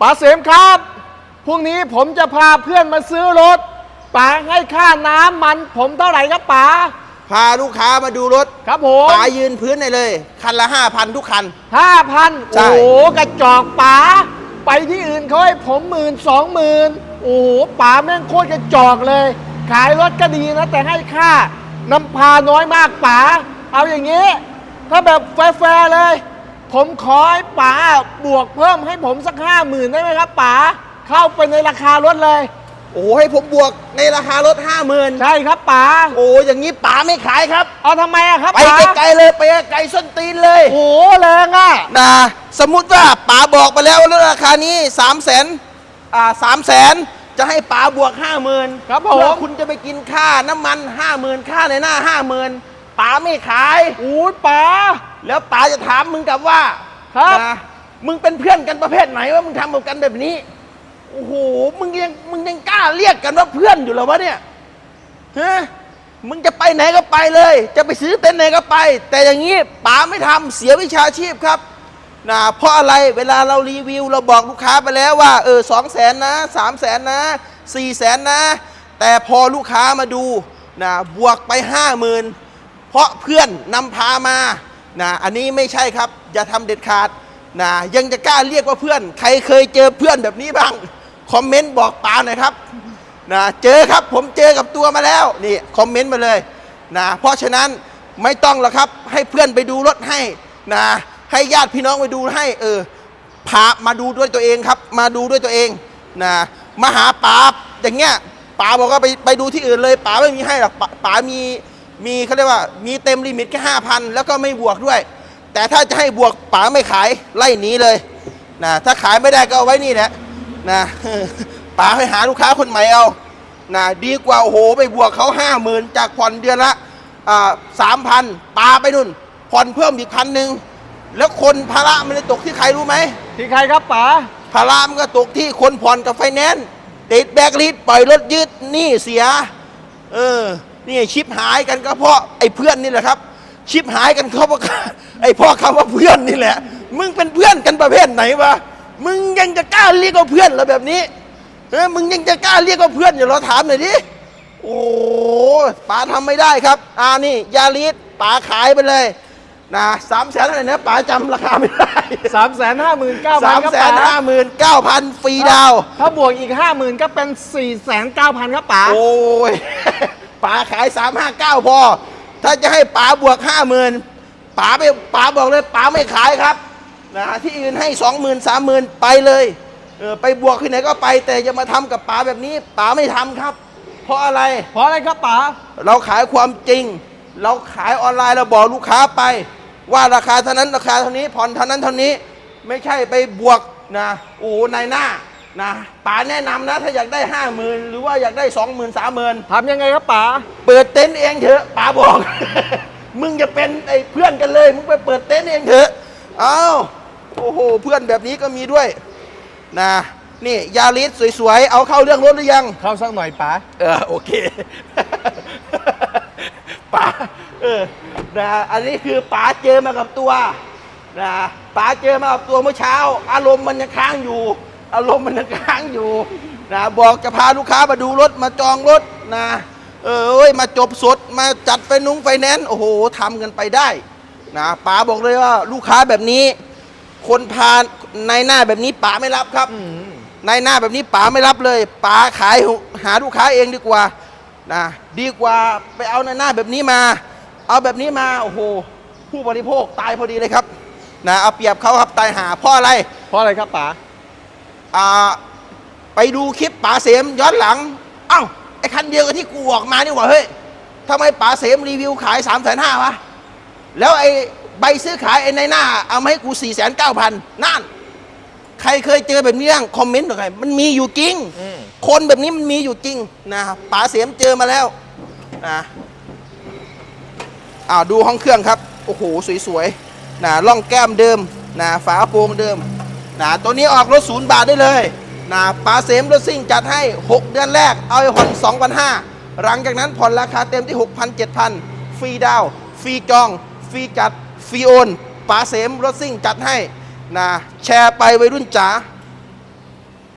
ป๋าเสมครับ พรุ่งนี้ผมจะพาเพื่อนมาซื้อรถ ป๋าให้ค่าน้ำมันผมเท่าไหร่ครับป๋า พาลูกค้ามาดูรถครับผมป๋ายืนพื้นได้เลย คันละห้าพันทุกคัน ห้าพันใช่ โอ้โหกระจอกป๋า ไปที่อื่นเขาให้ผมหมื่นสองหมื่นโอ้โหป๋าแม่งโคตรกระจอกเลย ขายรถก็ดีนะ แต่ให้ค่าน้ำพาน้อยมากป๋า เอาอย่างนี้ ถ้าแบบแฟร์ๆเลย ผมขอให้ป๋าบวกเพิ่มให้ผมสักห้าหมื่นได้ไหมครับป๋าเข้าไปในราคารถเลย โอ้โหให้ผมบวกในราคารถห้าหมื่นใช่ครับป๋าโอ้อย่างนี้ป๋าไม่ขายครับ เอาทำไมอะครับไปป๋าไกลๆเลยไปไกลส้นตีนเลยโอ้โหแรงอะนะสมมุติว่าป๋าบอกไปแล้วว่ารถราคานี้3ามแสนอ่าสามแสนจะให้ป๋าบวกห้าหมื่นครับผเพื่อมคุณจะไปกินค่าน้ำมันห้าหมื่นค่าในหน้าห้าหมื่นป๋าไม่ขายโอ้ยป๋า แล้วป๋าจะถามมึงกลับว่าครับนะมึงเป็นเพื่อนกันประเภทไหนว่ามึงทำกับกันแบบนี้โอ้โหมึงยังมึงยังกล้าเรียกกันว่าเพื่อนอยู่เหรอวะเนี่ยฮะมึงจะไปไหนก็ไปเลย จะไปซื้อเต็นท์ไหนก็ไป แต่อย่างนี้ป๋าไม่ทำเสียวิชาชีพครับนะเพราะอะไรเวลาเรารีวิว เราบอกลูกค้าไปแล้วว่า เออสองแสนนะสามแสนนะสี่แสนนะ แต่พอลูกค้ามาดูนะบวกไปห้าหมื่นเพราะเพื่อนนำพามา นะอันนี้ไม่ใช่ครับ อย่าทำเด็ดขาดนะยังจะกล้าเรียกว่าเพื่อน ใครเคยเจอเพื่อนแบบนี้บ้าง คอมเมนต์บอกปาหน่อยครับนะเจอครับผมเจอกับตัวมาแล้วนี่คอมเมนต์มาเลยนะเพราะฉะนั้นไม่ต้องหรอกครับ ให้เพื่อนไปดูรถให้นะให้ญาติพี่น้องไปดูให้เออพามาดูด้วยตัวเองครับ มาดูด้วยตัวเองนะมาหาป๋าอย่างเงี้ยป๋าบอกว่าไปไปดูที่อื่นเลยป๋าไม่มีให้หรอกป๋าป๋ามี มีเขาเรียกว่ามีเต็มลิมิตแค่ห้าพันแล้วก็ไม่บวกด้วย แต่ถ้าจะให้บวกป๋าไม่ขายไล่หนีเลยนะถ้าขายไม่ได้ก็เอาไว้นี่แหละนะป๋าให้หาลูกค้าคนใหม่เอานะดีกว่าโอ้โหไปบวกเขาห้าหมื่นจากผ่อนเดือนละสามพันปาไปนุ่นผ่อนเพิ่มอีกพันหนึ่งแล้วคนภาระมันจะตกที่ใครรู้ไหมที่ใครครับป๋าภาระมันก็ตกที่คนผ่อนกับไฟแนนซ์ติดแบกลิสปล่อยรถยืดหนี่เสีย เออ นี่ชิปหายกันก็เพราะไอ้เพื่อนนี่แหละครับ ชิปหายกันเพราะไอ้พ่อคำว่าเพื่อนนี่แหละ มึงเป็นเพื่อนกันประเภทไหนวะมึงยังจะกล้าเรียกว่าเพื่อนเหรอแบบนี้เออมึงยังจะกล้าเรียกว่าเพื่อนอย่าเราถามหน่อยดิโอ้ป๋าทำไม่ได้ครับอ่านี่ยาลิสป๋าขายไปเลยนะสามแสนอะไรนะป๋าจำราคาไม่ได้สามแสนห้าหมื่นเก้าพัสานมครับแสป๋านห้าหมื่นเก้าพันฟรีดาวน์ถ้าบวกอีกห้าหมื่นก็เป็นสี่แสนเก้าพันครับป๋าโอ้ย ป๋าขายสามห้าเก้าพอ ถ้าจะให้ป๋าบวกห้าหมื่นป๋าไปป๋าบอกเลยป๋าไม่ขายครับนะที่อื่นให้สองหมื่นสามหมื่นไปเลยเออไปบวกที่ไหนก็ไป แต่จะมาทำกับป๋าแบบนี้ป๋าไม่ทำครับ เพราะอะไร เพราะอะไรครับป๋าเราขายความจริง เราขายออนไลน์เราบอกลูกค้าไป ว่าราคาเท่านั้นราคาเท่านี้ผ่อนเท่านั้นเท่านี้ ไม่ใช่ไปบวกนะโอ้ในหน้า นะป๋าแนะนำนะถ้าอยากได้ห้าหมื่นหรือว่าอยากได้สองหมื่นสามหมื่นทำยังไงครับป๋าเปิดเต็นท์เองเถอะป๋าบอก มึงจะเป็นไอ้เพื่อนกันเลย มึงไปเปิดเต็นท์เองเถอะอ้าวโอ้โหเพื่อนแบบนี้ก็มีด้วยนะนี่ยาลิสสวยๆ เอาเข้าเรื่องรถหรือยัง เข้าสักหน่อยป๋าเออโอเค ป๋าเออนะอันนี้คือป๋าเจอมากับตัวนะป๋าเจอมากับตัวเมื่อเช้า อารมณ์มันยังค้างอยู่ อารมณ์มันยังค้างอยู่นะบอกจะพาลูกค้ามาดูรถมาจองรถนะเออเอ้ยมาจบสดมาจัดไฟนุ้งไฟแนนซ์โอ้โหทำกันไปได้นะป๋าบอกเลยว่าลูกค้าแบบนี้ คนพาในหน้าแบบนี้ป๋าไม่รับครับในหน้าแบบนี้ป๋าไม่รับเลยป๋าขายหาลูกค้าเองดีกว่านะดีกว่าไปเอาในหน้าแบบนี้มา เอาแบบนี้มาโอ้โหผู้บริโภคตายพอดีเลยครับนะเอาเปรียบเขาครับตายหาเพราะอะไร เพราะอะไรครับป๋าอ่า ไปดูคลิปป๋าเสมย้อนหลัง เอ้าไอ้คันเดียวกับที่กูออกมานี่หว่าเฮ้ยทำไมป๋าเสมรีวิวขาย3ามแสนห้าวะแล้วไอ้ใบซื้อขายไอ้ในหน้า เอามาให้กู4ี่แสนเก้าพันนั่น ใครเคยเจอแบบนี้บ้างคอมเมนต์หน่อยมันมีอยู่จริง คนแบบนี้มันมีอยู่จริงนะป๋าเสียมเจอมาแล้วนะอ้าวดูห้องเครื่องครับ โอ้โห สวยๆนะล่องแก้มเดิมนะฝาโปร่งเดิม นะตัวนี้ออกรถศูนย์บาทได้เลยนะปาเสมรถซิ่งจัดให้ 6 เดือนแรก เอาไปผ่อน2,500หลังจากนั้นผ่อนราคาเต็มที่ 6,000 7,000 ฟรีดาว ฟรีจอง ฟรีจัด ฟรีโอนปาเสมรถซิ่งจัดให้นะแชร์ไปวัยรุ่นจ๋า